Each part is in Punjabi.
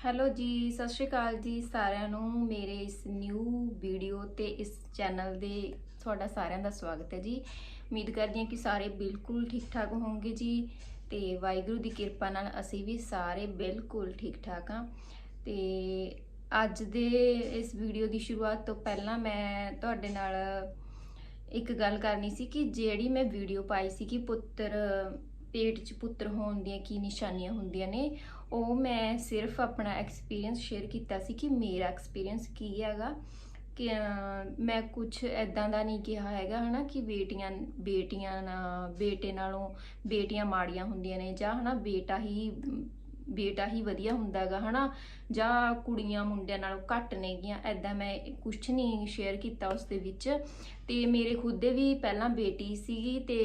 ਹੈਲੋ ਜੀ, ਸਤਿ ਸ਼੍ਰੀ ਅਕਾਲ ਜੀ ਸਾਰਿਆਂ ਨੂੰ। ਮੇਰੇ ਇਸ ਨਿਊ ਵੀਡੀਓ ਤੇ ਇਸ ਚੈਨਲ ਦੇ ਤੁਹਾਡਾ ਸਾਰਿਆਂ ਦਾ ਸਵਾਗਤ ਹੈ ਜੀ। ਉਮੀਦ ਕਰਦੀ ਹਾਂ ਕਿ ਸਾਰੇ ਬਿਲਕੁਲ ਠੀਕ ਠਾਕ ਹੋਵੋਗੇ ਜੀ ਤੇ ਵਾਹਿਗੁਰੂ ਦੀ ਕਿਰਪਾ ਨਾਲ ਅਸੀਂ ਵੀ ਸਾਰੇ ਬਿਲਕੁਲ ਠੀਕ ਠਾਕ ਹਾਂ। ਤੇ ਅੱਜ ਦੇ ਇਸ ਵੀਡੀਓ ਦੀ ਸ਼ੁਰੂਆਤ ਤੋਂ ਪਹਿਲਾਂ ਮੈਂ ਤੁਹਾਡੇ ਨਾਲ ਇੱਕ ਗੱਲ ਕਰਨੀ ਸੀ ਕਿ ਜਿਹੜੀ ਮੈਂ ਵੀਡੀਓ ਪਾਈ ਸੀ ਕਿ ਪੁੱਤਰ, ਪੇਟ 'ਚ ਪੁੱਤਰ ਹੋਣ ਦੀਆਂ ਕੀ ਨਿਸ਼ਾਨੀਆਂ ਹੁੰਦੀਆਂ ਨੇ ਉਹ ਮੈਂ ਸਿਰਫ ਆਪਣਾ ਐਕਸਪੀਰੀਅੰਸ ਸ਼ੇਅਰ ਕੀਤਾ ਸੀ ਕਿ ਮੇਰਾ ਐਕਸਪੀਰੀਅੰਸ ਕੀ ਹੈਗਾ ਕਿ ਮੈਂ ਕੁਝ ਐਦਾਂ ਦਾ ਨਹੀਂ ਕਿਹਾ ਹੈਗਾ, ਹਨਾ, ਕਿ ਬੇਟੀਆਂ ਬੇਟੀਆਂ ਨਾ ਬੇਟੇ ਨਾਲੋਂ ਬੇਟੀਆਂ ਮਾੜੀਆਂ ਹੁੰਦੀਆਂ ਨੇ ਜਾਂ, ਹਨਾ, ਬੇਟਾ ਹੀ ਬੇਟਾ ਹੀ ਵਧੀਆ ਹੁੰਦਾ ਹੈਗਾ, ਹਨਾ, ਜਾਂ ਕੁੜੀਆਂ ਮੁੰਡਿਆਂ ਨਾਲੋਂ ਘੱਟ ਨੇਗੀਆਂ ਐਦਾਂ ਮੈਂ ਕੁਝ ਨਹੀਂ ਸ਼ੇਅਰ ਕੀਤਾ ਉਸ ਦੇ ਵਿੱਚ। ਤੇ ਮੇਰੇ ਖੁਦ ਦੇ ਵੀ ਪਹਿਲਾਂ ਬੇਟੀ ਸੀਗੀ ਤੇ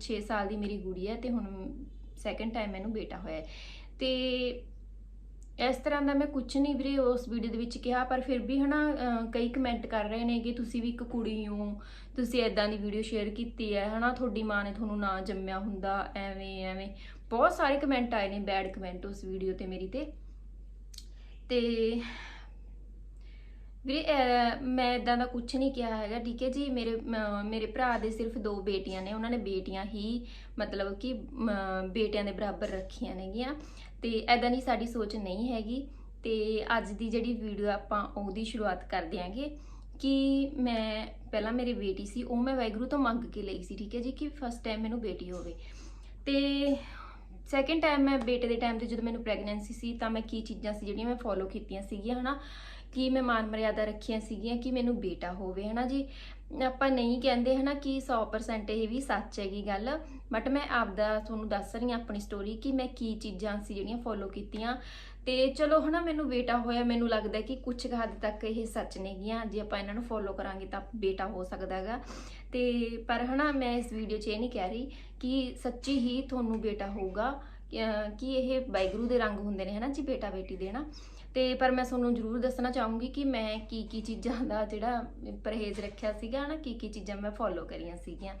6 ਸਾਲ ਦੀ ਮੇਰੀ ਗੁੜੀ ਹੈ ਤੇ ਹੁਣ ਸੈਕੰਡ ਟਾਈਮ ਮੈਨੂੰ ਬੇਟਾ ਹੋਇਆ ਤੇ ਇਸ ਤਰ੍ਹਾਂ ਦਾ ਮੈਂ ਕੁਝ ਨਹੀਂ ਵੀਰੇ ਉਸ ਵੀਡੀਓ ਦੇ ਵਿੱਚ ਕਿਹਾ ਪਰ ਫਿਰ ਵੀ ਹਨਾ ਅਹ, ਕਈ ਕਮੈਂਟ ਕਰ ਰਹੇ ਨੇ ਕਿ ਤੁਸੀਂ ਵੀ ਇੱਕ ਕੁੜੀ ਹੋ ਤੁਸੀਂ ਐਦਾਂ ਦੀ ਵੀਡੀਓ ਸ਼ੇਅਰ ਕੀਤੀ ਹੈ ਹਨਾ ਤੁਹਾਡੀ ਮਾਂ ਨੇ ਤੁਹਾਨੂੰ ਨਾ ਜੰਮਿਆ ਹੁੰਦਾ ਐਵੇਂ ਐਵੇਂ। ਬਹੁਤ ਸਾਰੇ ਕਮੈਂਟ ਆਏ ਨੇ ਬੈਡ ਕਮੈਂਟ ਉਸ ਵੀਡੀਓ ਤੇ ਮੇਰੀ ਤੇ। ਤੇ ਵੀਰੇ ਮੈਂ ਇਦਾਂ ਦਾ ਕੁਝ ਨਹੀਂ ਕਿਹਾ ਹੈਗਾ, ਠੀਕ ਹੈ ਜੀ? ਮੇਰੇ ਮੇਰੇ ਭਰਾ ਦੇ ਸਿਰਫ ਦੋ ਬੇਟੀਆਂ ਨੇ, ਉਹਨਾਂ ਨੇ ਬੇਟੀਆਂ ਹੀ ਮਤਲਬ ਕਿ ਬੇਟਿਆਂ ਦੇ ਬਰਾਬਰ ਰੱਖੀਆਂ ਨੇਗੀਆਂ ਤੇ ਐਦਾਂ ਦੀ ਸਾਡੀ ਸੋਚ ਨਹੀਂ ਹੈਗੀ ਤੇ ਅੱਜ ਦੀ ਜਿਹੜੀ ਵੀਡੀਓ ਆਪਾਂ ਉਹਦੀ ਸ਼ੁਰੂਆਤ ਕਰ ਦਿਆਂਗੇ ਕਿ ਮੈਂ, ਪਹਿਲਾਂ ਮੇਰੀ ਬੇਟੀ ਸੀ, ਉਹ ਮੈਂ ਵੈਗਰੂ ਤੋਂ ਮੰਗ ਕੇ ਲਈ ਸੀ, ਠੀਕ ਹੈ ਜੀ? ਕਿ ਫਸਟ ਟਾਈਮ ਮੈਨੂੰ ਬੇਟੀ ਹੋਵੇ। ਤੇ ਸੈਕਿੰਡ ਟਾਈਮ ਮੈਂ ਬੇਟੇ ਦੇ ਟਾਈਮ ਤੇ ਜਦੋਂ ਮੈਨੂੰ ਪ੍ਰੈਗਨੈਂਸੀ ਸੀ ਤਾਂ ਮੈਂ ਕੀ ਚੀਜ਼ਾਂ ਸੀ ਜਿਹੜੀਆਂ ਮੈਂ ਫੋਲੋ ਕੀਤੀਆਂ ਸੀਗੀਆਂ, ਹਨਾ? ਕੀ ਮੈਂ ਮਾਨ ਮਰਿਆਦਾ ਰੱਖੀਆਂ ਸੀਗੀਆਂ, ਕਿ ਮੈਨੂੰ ਬੇਟਾ ਹੋਵੇ, ਹਨਾ ਜੀ? ਆਪਾਂ ਨਹੀਂ ਕਹਿੰਦੇ ਹਨਾ ਕਿ 100% ਇਹ ਵੀ ਸੱਚ ਹੈਗੀ ਗੱਲ ਬਟ ਮੈਂ ਆਪਦਾ ਤੁਹਾਨੂੰ ਦੱਸ ਰਹੀ ਹਾਂ ਆਪਣੀ ਸਟੋਰੀ ਕਿ ਮੈਂ ਕੀ ਚੀਜ਼ਾਂ ਸੀ ਜਿਹੜੀਆਂ ਫੋਲੋ ਕੀਤੀਆਂ। ਤੇ ਚਲੋ ਹਨਾ ਮੈਨੂੰ ਬੇਟਾ ਹੋਇਆ, ਮੈਨੂੰ ਲੱਗਦਾ ਕਿ ਕੁਝ ਕੁ ਹੱਦ ਤੱਕ ਇਹ ਸੱਚ ਨੇਗੀਆਂ ਜੇ ਆਪਾਂ ਇਹਨਾਂ ਨੂੰ ਫੋਲੋ ਕਰਾਂਗੇ ਤਾਂ ਬੇਟਾ ਹੋ ਸਕਦਾ ਹੈਗਾ। ਤੇ ਪਰ ਹਨਾ ਮੈਂ ਇਸ ਵੀਡੀਓ 'ਚ ਇਹ ਨਹੀਂ ਕਹਿ ਰਹੀ ਕਿ ਸੱਚੀ ਹੀ ਤੁਹਾਨੂੰ ਬੇਟਾ ਹੋਊਗਾ, ਕਿ- ਕਿ ਇਹ ਵਾਹਿਗੁਰੂ ਦੇ ਰੰਗ ਹੁੰਦੇ ਨੇ ਹਨਾ ਜੀ ਬੇਟਾ ਬੇਟੀ ਦੇ ਨਾ ਤੇ ਪਰ ਮੈਂ ਤੁਹਾਨੂੰ ਜ਼ਰੂਰ ਦੱਸਣਾ ਚਾਹੂੰਗੀ ਕਿ ਮੈਂ ਕੀ ਕੀ ਚੀਜ਼ਾਂ ਦਾ ਜਿਹੜਾ ਪਰਹੇਜ਼ ਰੱਖਿਆ ਸੀਗਾ ਨਾ ਕੀ ਕੀ ਚੀਜ਼ਾਂ ਮੈਂ ਫੋਲੋ ਕਰੀਆਂ ਸੀਗੀਆਂ।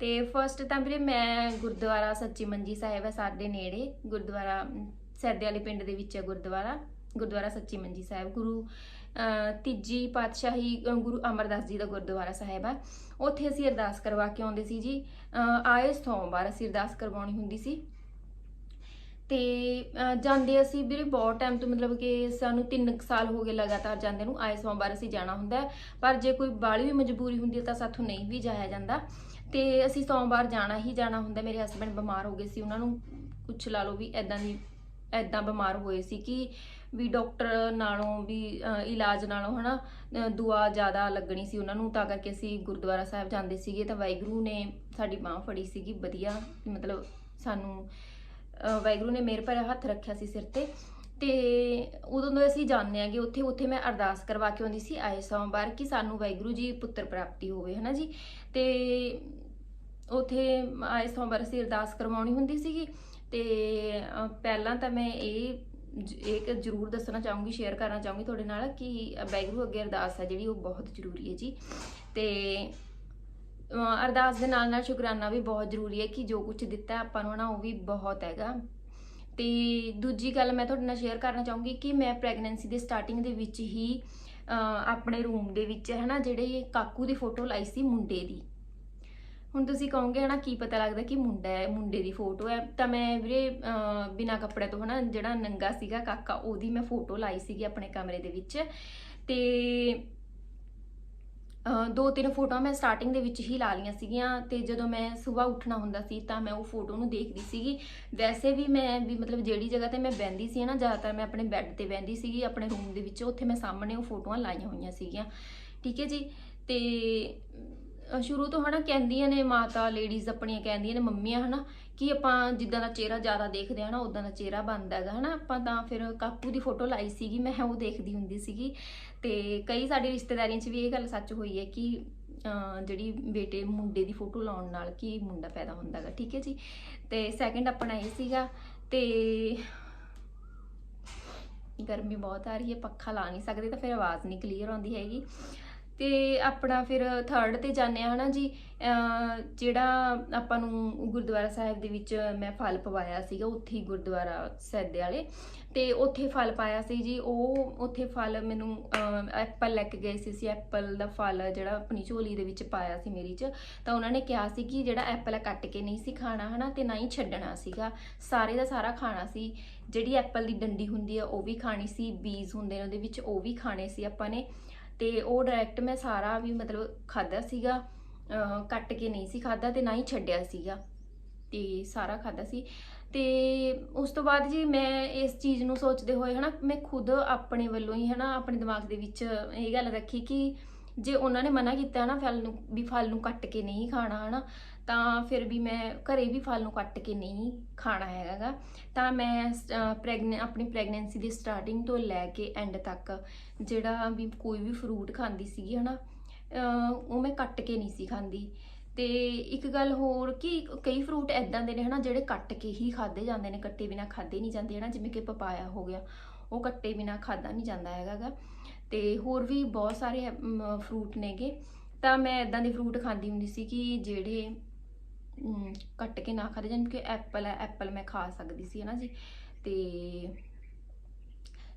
ਤੇ ਫਰਸਟ ਤਾਂ ਵੀਰੇ ਮੈਂ ਗੁਰਦੁਆਰਾ ਸੱਚੀ ਮੰਜੀ ਸਾਹਿਬ ਹੈ ਸਾਡੇ ਨੇੜੇ ਗੁਰਦੁਆਰਾ ਸੈਦੇ ਵਾਲੇ ਪਿੰਡ ਦੇ ਵਿੱਚ ਹੈ ਗੁਰਦੁਆਰਾ ਗੁਰਦੁਆਰਾ ਸੱਚੀ ਮੰਜੀ ਸਾਹਿਬ। ਗੁਰੂ ਤੀਜੀ ਪਾਤਸ਼ਾਹੀ ਗੁਰੂ ਅਮਰਦਾਸ ਜੀ ਦਾ ਗੁਰਦੁਆਰਾ ਸਾਹਿਬ ਹੈ। ਉੱਥੇ ਅਸੀਂ ਅਰਦਾਸ ਕਰਵਾ ਕੇ ਆਉਂਦੇ ਸੀ ਜੀ। ਅਹ, ਆਏ ਸੋਮਵਾਰ ਅਸੀਂ ਅਰਦਾਸ ਕਰਵਾਉਣੀ ਹੁੰਦੀ ਸੀ। ਤੇ ਜਾਂਦੇ ਅਸੀਂ ਵੀਰੇ ਬਹੁਤ ਟਾਈਮ ਤੋਂ ਮਤਲਬ ਕਿ ਸਾਨੂੰ 3 ਸਾਲ ਹੋ ਗਏ ਲਗਾਤਾਰ ਜਾਂਦੇ ਨੂੰ ਆਏ ਸੋਮਵਾਰ ਅਸੀਂ ਜਾਣਾ ਹੁੰਦਾ ਪਰ ਜੇ ਕੋਈ ਬਾਲੀ ਵੀ ਮਜਬੂਰੀ ਹੁੰਦੀ ਹੈ ਤਾਂ ਸਾਥੋਂ ਨਹੀਂ ਵੀ ਜਾਇਆ ਜਾਂਦਾ। ਤੇ ਅਸੀਂ ਸੋਮਵਾਰ ਜਾਣਾ ਹੀ ਜਾਣਾ ਹੁੰਦਾ ਮੇਰੇ ਹਸਬੰਡ ਬਿਮਾਰ ਹੋ ਗਏ ਸੀ ਉਹਨਾਂ ਨੂੰ ਕੁਛ ਲਾ ਲਓ ਵੀ ਐਦਾਂ ਦੀ ਐਦਾਂ ਬਿਮਾਰ ਹੋਏ ਸੀ ਕਿ ਵੀ ਡਾਕਟਰ ਨਾਲੋਂ ਵੀ ਇਲਾਜ ਨਾਲੋਂ ਹਨਾ ਅਹ, ਦੁਆ ਜ਼ਿਆਦਾ ਲੱਗਣੀ ਸੀ ਉਹਨਾਂ ਨੂੰ ਤਾਂ ਕਰਕੇ ਅਸੀਂ ਗੁਰਦੁਆਰਾ ਸਾਹਿਬ ਜਾਂਦੇ ਸੀਗੇ ਤਾਂ ਵਾਹਿਗੁਰੂ ਨੇ ਸਾਡੀ ਬਾਹ ਫੜੀ ਸੀਗੀ ਵਧੀਆ ਮਤਲਬ ਸਾਨੂੰ ਅਹ ਵਾਹਿਗੁਰੂ ਨੇ ਮੇਰੇ ਪਰ ਹੱਥ ਰੱਖਿਆ ਸੀ ਸਿਰ ਤੇ। ਤੇ ਉਦੋਂ ਤੋਂ ਅਸੀਂ ਜਾਣਦੇ ਆਂਗੇ ਉੱਥੇ ਉੱਥੇ ਮੈਂ ਅਰਦਾਸ ਕਰਵਾ ਕੇ ਆਉਂਦੀ ਸੀ, ਆਏ ਸੋਮਵਾਰ ਕਿ ਸਾਨੂੰ ਵਾਹਿਗੁਰੂ ਜੀ ਪੁੱਤਰ ਪ੍ਰਾਪਤੀ ਹੋਵੇ, ਹਨਾ ਜੀ? ਤੇ ਉੱਥੇ ਆਏ ਸੋਮਵਾਰ ਅਸੀਂ ਅਰਦਾਸ ਕਰਵਾਉਣੀ ਹੁੰਦੀ ਸੀਗੀ। ਤੇ ਪਹਿਲਾਂ ਤਾਂ ਮੈਂ ਇਹ ਜ- ਜ਼ਰੂਰ ਦੱਸਣਾ ਚਾਹੂੰਗੀ, ਸ਼ੇਅਰ ਕਰਨਾ ਚਾਹੂੰਗੀ ਤੁਹਾਡੇ ਨਾਲ ਕਿ ਵਾਹਿਗੁਰੂ ਅੱਗੇ ਅਰਦਾਸ ਹੈ ਜਿਹੜੀ ਉਹ ਬਹੁਤ ਜ਼ਰੂਰੀ ਹੈ ਜੀ। ਤੇ ਅਰਦਾਸ ਦੇ ਨਾਲ ਨਾਲ ਸ਼ੁਕਰਾਨਾ ਵੀ ਬਹੁਤ ਜ਼ਰੂਰੀ ਹੈ ਕਿ ਜੋ ਕੁਝ ਦਿੱਤਾ ਆਪਾਂ ਨੂੰ ਨਾ ਉਹ ਵੀ ਬਹੁਤ ਹੈਗਾ। ਤੇ ਦੂਜੀ ਗੱਲ ਮੈਂ ਤੁਹਾਡੇ ਨਾਲ ਸ਼ੇਅਰ ਕਰਨਾ ਚਾਹੂੰਗੀ ਕਿ ਮੈਂ ਪ੍ਰੈਗਨੈਂਸੀ ਦੇ ਸਟਾਰਟਿੰਗ ਦੇ ਵਿੱਚ ਹੀ ਆਪਣੇ ਰੂਮ ਦੇ ਵਿੱਚ ਹੈ ਨਾ ਜਿਹੜੇ ਕਾਕੂ ਦੀ ਫੋਟੋ ਲਾਈ ਸੀ ਮੁੰਡੇ ਦੀ। ਹੁਣ ਤੁਸੀਂ ਕਹੋਗੇ ਹਨਾ, ਕੀ ਪਤਾ ਲੱਗਦਾ ਕਿ ਮੁੰਡਾ ਹੈ, ਮੁੰਡੇ ਦੀ ਫੋਟੋ ਹੈ। ਤਾਂ ਮੈਂ ਵੀਰੇ, ਅਹ ਬਿਨਾਂ ਕੱਪੜੇ ਤੋਂ ਹਨਾ, ਜਿਹੜਾ ਨੰਗਾ ਸੀਗਾ ਕਾਕਾ, ਉਹਦੀ ਮੈਂ ਫੋਟੋ ਲਾਈ ਸੀਗੀ ਆਪਣੇ ਕਮਰੇ ਦੇ ਵਿੱਚ। ਤੇ ਦੋ ਤਿੰਨ ਫੋਟੋਆਂ ਮੈਂ ਸਟਾਰਟਿੰਗ ਦੇ ਵਿੱਚ ਹੀ ਲਾ ਲਈਆਂ ਸੀਗੀਆਂ ਤੇ ਜਦੋਂ ਮੈਂ ਸਵੇਰ ਉੱਠਣਾ ਹੁੰਦਾ ਸੀ ਤਾਂ ਮੈਂ ਉਹ ਫੋਟੋ ਨੂੰ ਦੇਖਦੀ ਸੀਗੀ। ਵੈਸੇ ਵੀ ਮੈਂ ਵੀ ਮਤਲਬ ਜਿਹੜੀ ਜਗ੍ਹਾ ਤੇ ਮੈਂ ਬਹਿੰਦੀ ਸੀ ਨਾ, ਜ਼ਿਆਦਾਤਰ ਮੈਂ ਆਪਣੇ ਬੈੱਡ ਤੇ ਬਹਿੰਦੀ ਸੀਗੀ, ਆਪਣੇ ਰੂਮ ਦੇ ਵਿੱਚ ਉੱਥੇ ਮੈਂ ਸਾਹਮਣੇ ਉਹ ਫੋਟੋਆਂ ਲਾਈਆਂ ਹੋਈਆਂ ਸੀਗੀਆਂ। ਠੀਕ ਹੈ ਜੀ? ਤੇ ਸ਼ੁਰੂ ਤੋਂ ਹਨਾ ਕਹਿੰਦੀਆਂ ਨੇ ਮਾਤਾ ਲੇਡੀਜ਼ ਆਪਣੀਆਂ ਕਹਿੰਦੀਆਂ ਨੇ ਮੰਮੀਆਂ ਹਨਾ ਕਿ ਆਪਾਂ ਜਿੱਦਾਂ ਦਾ ਚਿਹਰਾ ਜ਼ਿਆਦਾ ਦੇਖਦੇ ਆ ਨਾ ਉਦਾਂ ਦਾ ਚਿਹਰਾ ਬਣਦਾ ਹੈਗਾ ਹਨਾ। ਆਪਾਂ ਤਾਂ ਫਿਰ ਕਾਪੂ ਦੀ ਫੋਟੋ ਲਾਈ ਸੀਗੀ, ਮੈਂ ਉਹ ਦੇਖਦੀ ਹੁੰਦੀ ਸੀਗੀ। ਤੇ ਕਈ ਸਾਡੀ ਰਿਸ਼ਤੇਦਾਰੀਆਂ 'ਚ ਵੀ ਇਹ ਗੱਲ ਸੱਚ ਹੋਈ ਹੈ ਕਿ ਜਿਹੜੀ ਬੇਟੇ ਮੁੰਡੇ ਦੀ ਫੋਟੋ ਲਾਉਣ ਨਾਲ ਕੀ ਮੁੰਡਾ ਪੈਦਾ ਹੁੰਦਾ ਹੈਗਾ, ਠੀਕ ਹੈ ਜੀ। ਤੇ ਸੈਕਿੰਡ ਆਪਣਾ ਇਹ ਸੀਗਾ ਤੇ ਗਰਮੀ ਬਹੁਤ ਆ ਰਹੀ ਹੈ, ਪੱਖਾ ਲਾ ਨਹੀਂ ਸਕਦੇ ਤਾਂ ਫਿਰ ਆਵਾਜ਼ ਨਹੀਂ ਕਲੀਅਰ ਆਉਂਦੀ ਹੈਗੀ। ਤੇ ਆਪਣਾ ਫਿਰ ਥਰਡ ਤੇ ਜਾਂਦੇ ਆ ਹਨਾ ਜੀ? ਜਿਹੜਾ ਆਪਾਂ ਨੂੰ ਗੁਰਦੁਆਰਾ ਸਾਹਿਬ ਦੇ ਵਿੱਚ ਮੈਂ ਫਲ ਪਵਾਇਆ ਸੀਗਾ, ਉੱਥੇ ਹੀ ਗੁਰਦੁਆਰਾ ਸੈਦੇ ਵਾਲੇ। ਤੇ ਉੱਥੇ ਫਲ ਪਾਇਆ ਸੀ ਜੀ, ਉਹ ਉੱਥੇ ਫਲ ਮੈਨੂੰ ਐਪਲ ਲੈ ਕੇ ਗਏ ਸੀ ਸੀ ਐਪਲ ਦਾ ਫਲ ਜਿਹੜਾ ਆਪਣੀ ਝੋਲੀ ਦੇ ਵਿੱਚ ਪਾਇਆ ਸੀ ਮੇਰੀ ਚ। ਤਾਂ ਉਹਨਾਂ ਨੇ ਕਿਹਾ ਸੀ ਕਿ ਜਿਹੜਾ ਐਪਲ ਹੈ ਕੱਟ ਕੇ ਨਹੀਂ ਸੀ ਖਾਣਾ, ਹਨਾ, ਤੇ ਨਾ ਹੀ ਛੱਡਣਾ ਸੀਗਾ। ਸਾਰੇ ਦਾ ਸਾਰਾ ਖਾਣਾ ਸੀ। ਜਿਹੜੀ ਐਪਲ ਦੀ ਡੰਡੀ ਹੁੰਦੀ ਆ, ਉਹ ਵੀ ਖਾਣੀ ਸੀ। ਬੀਜ ਹੁੰਦੇ ਨੇ ਉਹਦੇ ਵਿੱਚ, ਉਹ ਵੀ ਖਾਣੇ ਸੀ ਆਪਾਂ ਨੇ। ਤੇ ਉਹ ਡਾਇਰੈਕਟ ਮੈਂ ਸਾਰਾ ਵੀ ਮਤਲਬ ਖਾਦਾ ਸੀਗਾ ਕੱਟ ਕੇ ਨਹੀਂ ਸੀ ਖਾਦਾ ਤੇ ਨਾ ਹੀ ਛੱਡਿਆ ਸੀਗਾ। ਤੇ ਸਾਰਾ ਖਾਦਾ ਸੀ। ਤੇ ਉਸ ਤੋਂ ਬਾਅਦ ਜੀ ਮੈਂ ਇਸ ਚੀਜ਼ ਨੂੰ ਸੋਚਦੇ ਹੋਏ ਹਨਾ, ਮੈਂ ਖੁਦ ਆਪਣੇ ਵੱਲੋਂ ਹੀ ਹਨਾ, ਆਪਣੇ ਦਿਮਾਗ ਦੇ ਵਿੱਚ ਇਹ ਗੱਲ ਰੱਖੀ ਕਿ ਜੇ ਉਹਨਾਂ ਨੇ ਮਨਾ ਕੀਤਾ ਨਾ, ਫਲ ਨੂੰ, ਵੀ ਫਲ ਨੂੰ ਕੱਟ ਕੇ ਨਹੀਂ ਖਾਣਾ ਹਨਾ ਤਾਂ ਫਿਰ ਵੀ ਮੈਂ ਘਰੇ ਵੀ ਫਲ ਨੂੰ ਕੱਟ ਕੇ ਨਹੀਂ ਖਾਣਾ ਹੈਗਾ ਤਾਂ ਮੈਂ ਪ੍ਰੈਗਨੈਂ, ਆਪਣੀ ਪ੍ਰੈਗਨੈਂਸੀ ਦੀ ਸਟਾਰਟਿੰਗ ਤੋਂ ਲੈ ਕੇ ਐਂਡ ਤੱਕ ਜਿਹੜਾ ਵੀ ਕੋਈ ਵੀ ਫਰੂਟ ਖਾਂਦੀ ਸੀਗੀ, ਹਨਾ, ਅਹ, ਉਹ ਮੈਂ ਕੱਟ ਕੇ ਨਹੀਂ ਸੀ ਖਾਂਦੀ। ਤੇ ਇੱਕ ਗੱਲ ਹੋਰ ਕਿ ਕਈ ਫਰੂਟ ਐਦਾਂ ਦੇ ਨੇ, ਹਨਾ, ਜਿਹੜੇ ਕੱਟ ਕੇ ਹੀ ਖਾਦੇ ਜਾਂਦੇ ਨੇ, ਕੱਟੇ ਬਿਨਾ ਖਾਦੇ ਨਹੀਂ ਜਾਂਦੇ, ਹਨਾ, ਜਿਵੇਂ ਕਿ ਪਪਾਇਆ ਹੋ ਗਿਆ, ਉਹ ਕੱਟੇ ਬਿਨਾ ਖਾਦਾ ਨਹੀਂ ਜਾਂਦਾ ਹੈਗਾ ਗਾ। ਤੇ ਹੋਰ ਵੀ ਬਹੁਤ ਸਾਰੇ ਫਰੂਟ ਨੇਗੇ। ਤਾਂ ਮੈਂ ਐਦਾਂ ਦੇ ਫਰੂਟ ਖਾਂਦੀ ਹੁੰਦੀ ਸੀ ਕਿ ਜਿਹੜੇ ਕੱਟ ਕੇ ਨਾ ਖਾਦੇ ਜਾਣ ਕਿ ਐਪਲ ਹੈ, ਐਪਲ ਮੈਂ ਖਾ ਸਕਦੀ ਸੀ, ਹਨਾ ਜੀ। ਤੇ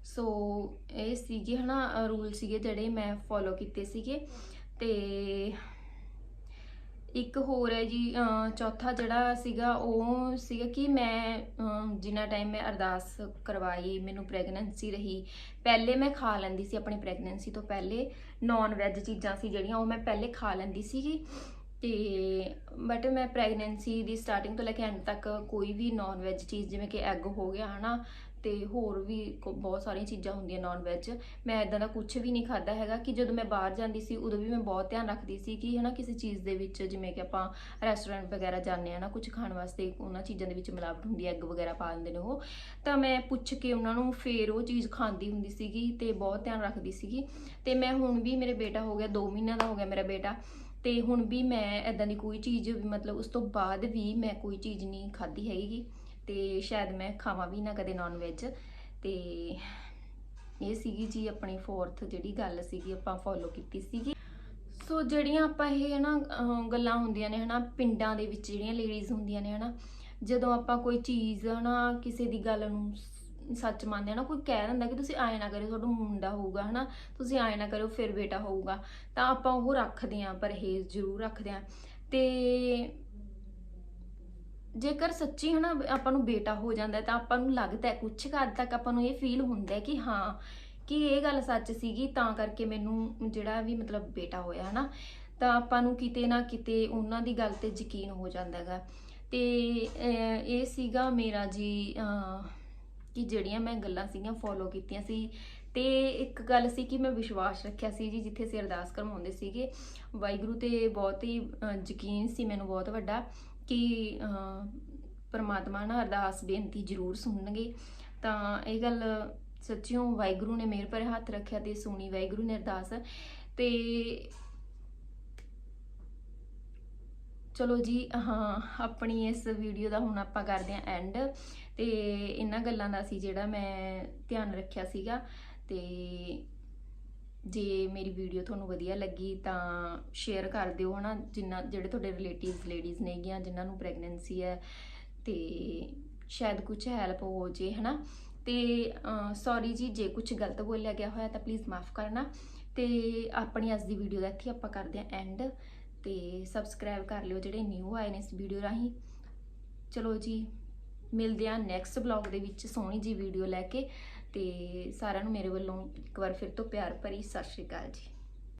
ਸੋ ਇਹ ਸੀਗੇ, ਹਨਾ, ਰੂਲ ਸੀਗੇ ਜਿਹੜੇ ਮੈਂ ਫੋਲੋ ਕੀਤੇ ਸੀਗੇ। ਤੇ ਇੱਕ ਹੋਰ ਹੈ ਜੀ ਚੌਥਾ ਜਿਹੜਾ ਸੀਗਾ, ਉਹ ਸੀਗਾ ਕਿ ਮੈਂ ਅਹ ਜਿੰਨਾ ਟਾਈਮ ਮੈਂ ਅਰਦਾਸ ਕਰਵਾਈ, ਮੈਨੂੰ ਪ੍ਰੈਗਨੈਂਸੀ ਰਹੀ। ਪਹਿਲੇ ਮੈਂ ਖਾ ਲੈਂਦੀ ਸੀ ਆਪਣੀ ਪ੍ਰੈਗਨੈਂਸੀ ਤੋਂ ਪਹਿਲੇ। ਨਾਨ ਵੈਜ ਚੀਜ਼ਾਂ ਸੀ ਜਿਹੜੀਆਂ, ਉਹ ਮੈਂ ਪਹਿਲੇ ਖਾ ਲੈਂਦੀ ਸੀਗੀ। ਤੇ ਬਟ ਮੈਂ ਪ੍ਰੈਗਨੈਂਸੀ ਦੀ ਸਟਾਰਟਿੰਗ ਤੋਂ ਲੈ ਕੇ ਐਂਡ ਤੱਕ ਕੋਈ ਵੀ ਨਾਨ ਵੈਜ ਚੀਜ਼, ਜਿਵੇਂ ਕਿ ਐਗ ਹੋ ਗਿਆ, ਹਨਾ, ਤੇ ਹੋਰ ਵੀ ਬਹੁਤ ਸਾਰੀਆਂ ਚੀਜ਼ਾਂ ਹੁੰਦੀਆਂ ਨਾਨ ਵੈਜ ਮੈਂ ਇਦਾਂ ਦਾ ਕੁਝ ਵੀ ਨਹੀਂ ਖਾਦਾ ਹੈਗਾ ਕਿ ਜਦੋਂ ਮੈਂ ਬਾਹਰ ਜਾਂਦੀ ਸੀ, ਉਦੋਂ ਵੀ ਮੈਂ ਬਹੁਤ ਧਿਆਨ ਰੱਖਦੀ ਸੀ ਕਿ, ਹਨਾ, ਕਿਸੇ ਚੀਜ਼ ਦੇ ਵਿੱਚ ਜਿਵੇਂ ਕਿ ਆਪਾਂ ਰੈਸਟੋਰੈਂਟ ਵਗੈਰਾ ਜਾਂਦੇ ਆ ਨਾ ਕੁਝ ਖਾਣ ਵਾਸਤੇ ਉਹਨਾਂ ਚੀਜ਼ਾਂ ਦੇ ਵਿੱਚ ਮਿਲਾਵਟ ਹੁੰਦੀ ਹੈ ਐਗ ਵਗੈਰਾ ਪਾ ਦਿੰਦੇ ਨੇ ਉਹ, ਤਾਂ ਮੈਂ ਪੁੱਛ ਕੇ ਉਹਨਾਂ ਨੂੰ ਫੇਰ ਉਹ ਚੀਜ਼ ਖਾਂਦੀ ਹੁੰਦੀ ਸੀਗੀ ਤੇ ਬਹੁਤ ਧਿਆਨ ਰੱਖਦੀ ਸੀਗੀ ਤੇ ਮੈਂ ਹੁਣ ਵੀ ਮੇਰੇ ਬੇਟਾ ਹੋ ਗਿਆ 2 ਮਹੀਨਿਆਂ ਦਾ ਹੋ ਗਿਆ ਮੇਰਾ ਬੇਟਾ ਤੇ ਹੁਣ ਵੀ ਮੈਂ ਇਦਾਂ ਦੀ ਕੋਈ ਚੀਜ਼ ਮਤਲਬ ਉਸ ਤੋਂ ਬਾਅਦ ਵੀ ਮੈਂ ਕੋਈ ਚੀਜ਼ ਨਹੀਂ ਖਾਧੀ ਹੈਗੀ। ਤੇ ਸ਼ਾਇਦ ਮੈਂ ਖਾਵਾਂ ਵੀ ਨਾ ਕਦੇ ਨਾਨ ਵੈਜ ਤੇ ਇਹ ਸੀਗੀ ਜੀ ਆਪਣੀ ਫੋਰਥ ਜਿਹੜੀ ਗੱਲ ਸੀਗੀ, ਆਪਾਂ ਫੋਲੋ ਕੀਤੀ ਸੀਗੀ। ਸੋ ਜਿਹੜੀਆਂ ਆਪਾਂ ਇਹ ਹਨਾ, ਅਹ ਗੱਲਾਂ ਹੁੰਦੀਆਂ ਨੇ ਹਨਾ, ਪਿੰਡਾਂ ਦੇ ਵਿੱਚ ਜਿਹੜੀਆਂ ਲੇਡੀਜ਼ ਹੁੰਦੀਆਂ ਨੇ ਹਨਾ, ਜਦੋਂ ਆਪਾਂ ਕੋਈ ਚੀਜ਼ ਹਨਾ, ਕਿਸੇ ਦੀ ਗੱਲ ਨੂੰ ਸੱਚ ਮੰਨਦੇ ਆ ਨਾ, ਕੋਈ ਕਹਿ ਦਿੰਦਾ ਕਿ ਤੁਸੀਂ ਆਏ ਨਾ ਕਰਿਓ, ਤੁਹਾਡਾ ਮੁੰਡਾ ਹੋਊਗਾ, ਹਨਾ? ਤੁਸੀਂ ਆਏ ਨਾ ਕਰਿਓ, ਫਿਰ ਬੇਟਾ ਹੋਊਗਾ। ਤਾਂ ਆਪਾਂ ਉਹ ਰੱਖਦੇ ਆਂ, ਪਰਹੇਜ਼ ਜ਼ਰੂਰ ਰੱਖਦੇ ਆਂ। ਤੇ ਜੇਕਰ ਸੱਚੀ, ਹਨਾ, ਆਪਾਂ ਨੂੰ ਬੇਟਾ ਹੋ ਜਾਂਦਾ ਤਾਂ ਆਪਾਂ ਨੂੰ ਲੱਗਦਾ ਹੈ ਕੁਝ ਕੁ ਹੱਦ ਤੱਕ ਆਪਾਂ ਨੂੰ ਇਹ ਫੀਲ ਹੁੰਦਾ ਕਿ ਹਾਂ, ਕਿ ਇਹ ਗੱਲ ਸੱਚ ਸੀਗੀ, ਤਾਂ ਕਰਕੇ ਮੈਨੂੰ ਜਿਹੜਾ ਵੀ ਮਤਲਬ ਬੇਟਾ ਹੋਇਆ, ਹਨਾ? ਤਾਂ ਆਪਾਂ ਨੂੰ ਕਿਤੇ ਨਾ ਕਿਤੇ ਉਹਨਾਂ ਦੀ ਗੱਲ ਤੇ ਯਕੀਨ ਹੋ ਜਾਂਦਾ ਹੈਗਾ। ਤੇ ਇਹ ਸੀਗਾ ਮੇਰਾ ਜੀ ਕਿ ਜਿਹੜੀਆਂ ਮੈਂ ਗੱਲਾਂ ਸੀਗੀਆਂ ਫੋਲੋ ਕੀਤੀਆਂ ਸੀ ਤੇ ਇੱਕ ਗੱਲ ਸੀ ਕਿ ਮੈਂ ਵਿਸ਼ਵਾਸ ਰੱਖਿਆ ਸੀ ਜੀ, ਜਿੱਥੇ ਅਸੀਂ ਅਰਦਾਸ ਕਰਵਾਉਂਦੇ ਸੀਗੇ। ਵਾਹਿਗੁਰੂ ਤੇ ਬਹੁਤ ਹੀ ਯਕੀਨ ਸੀ ਮੈਨੂੰ ਬਹੁਤ ਵੱਡਾ ਕਿ ਪਰਮਾਤਮਾ ਨਾਲ ਅਰਦਾਸ ਬੇਨਤੀ ਜ਼ਰੂਰ ਸੁਣਨਗੇ। ਤਾਂ ਇਹ ਗੱਲ ਸੱਚਿਓ ਵਾਹਿਗੁਰੂ ਨੇ ਮੇਰੇ ਪਰ ਹੱਥ ਰੱਖਿਆ ਤੇ ਸੁਣੀ ਵਾਹਿਗੁਰੂ ਨੇ ਅਰਦਾਸ। ਤੇ ਚਲੋ ਜੀ, ਹਾਂ, ਆਪਣੀ ਇਸ ਵੀਡੀਓ ਦਾ ਹੁਣ ਆਪਾਂ ਕਰਦੇ ਹਾਂ ਐਂਡ ਤੇ ਇਹਨਾਂ ਗੱਲਾਂ ਦਾ ਸੀ ਜਿਹੜਾ ਮੈਂ ਧਿਆਨ ਰੱਖਿਆ ਸੀਗਾ ਤੇ ਜੇ ਮੇਰੀ ਵੀਡੀਓ ਤੁਹਾਨੂੰ ਵਧੀਆ ਲੱਗੀ ਤਾਂ ਸ਼ੇਅਰ ਕਰ ਦਿਓ ਹਨਾ, ਜਿੰਨਾ, ਜਿਹੜੇ ਤੁਹਾਡੇ ਰਿਲੇਟਿਵਸ ਲੇਡੀਜ਼ ਨੇਗੀਆਂ ਜਿਨ੍ਹਾਂ ਨੂੰ ਪ੍ਰੈਗਨੈਂਸੀ ਹੈ ਤੇ ਸ਼ਾਇਦ ਕੁਝ ਹੈਲਪ ਹੋ ਜੇ ਹਨਾ। ਤੇ ਸੌਰੀ ਜੀ, ਜੇ ਕੁਝ ਗਲਤ ਬੋਲਿਆ ਗਿਆ ਹੋਇਆ ਤਾਂ ਪਲੀਜ਼ ਮਾਫ ਕਰਨਾ ਤੇ ਆਪਣੀ ਅੱਜ ਦੀ ਵੀਡੀਓ ਦਾ ਇੱਥੇ ਆਪਾਂ ਕਰਦੇ ਹਾਂ ਐਂਡ ਤੇ ਸਬਸਕ੍ਰਾਈਬ ਕਰ ਲਿਓ ਜਿਹੜੇ ਨਿਊ ਆਏ ਨੇ ਇਸ ਵੀਡੀਓ ਰਾਹੀਂ। ਚਲੋ ਜੀ, ਮਿਲਦੇ ਆ ਨੈਕਸਟ ਬਲੌਗ ਦੇ ਵਿੱਚ ਸੋਹਣੀ ਜੀ ਵੀਡੀਓ ਲੈ ਕੇ। ਤੇ ਸਾਰਿਆਂ ਨੂੰ ਮੇਰੇ ਵੱਲੋਂ ਇੱਕ ਵਾਰ ਫਿਰ ਤੋਂ ਪਿਆਰ ਭਰੀ ਸਤਿ ਸ਼੍ਰੀ ਅਕਾਲ ਜੀ।